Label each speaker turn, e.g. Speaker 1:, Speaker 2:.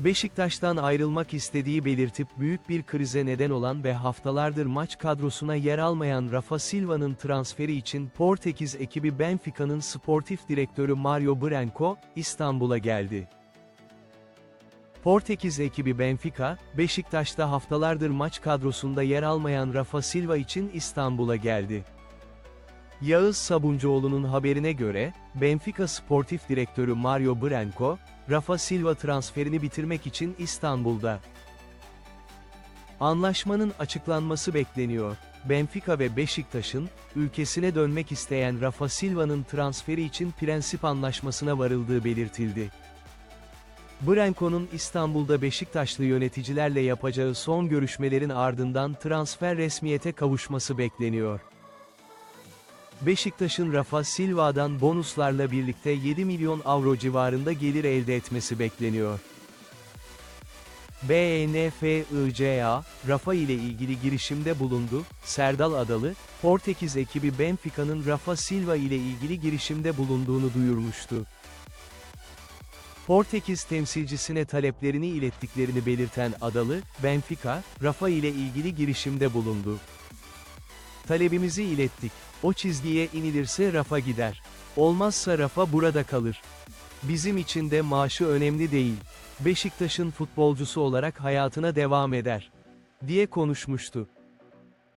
Speaker 1: Beşiktaş'tan ayrılmak istediği belirtip büyük bir krize neden olan ve haftalardır maç kadrosuna yer almayan Rafa Silva'nın transferi için Portekiz ekibi Benfica'nın sportif direktörü Mario Branco, İstanbul'a geldi. Portekiz ekibi Benfica, Beşiktaş'ta haftalardır maç kadrosunda yer almayan Rafa Silva için İstanbul'a geldi. Yağız Sabuncuoğlu'nun haberine göre, Benfica sportif direktörü Mario Branco, Rafa Silva transferini bitirmek için İstanbul'da. Anlaşmanın açıklanması bekleniyor. Benfica ve Beşiktaş'ın, ülkesine dönmek isteyen Rafa Silva'nın transferi için prensip anlaşmasına varıldığı belirtildi. Branco'nun İstanbul'da Beşiktaşlı yöneticilerle yapacağı son görüşmelerin ardından transfer resmiyete kavuşması bekleniyor. Beşiktaş'ın Rafa Silva'dan bonuslarla birlikte 7 milyon avro civarında gelir elde etmesi bekleniyor. BNFICA, Rafa ile ilgili girişimde bulundu, Serdal Adalı, Portekiz ekibi Benfica'nın Rafa Silva ile ilgili girişimde bulunduğunu duyurmuştu. Portekiz temsilcisine taleplerini ilettiklerini belirten Adalı, Benfica, Rafa ile ilgili girişimde bulundu. Talebimizi ilettik. O çizgiye inilirse Rafa gider. Olmazsa Rafa burada kalır. Bizim için de maaşı önemli değil. Beşiktaş'ın futbolcusu olarak hayatına devam eder. diye konuşmuştu.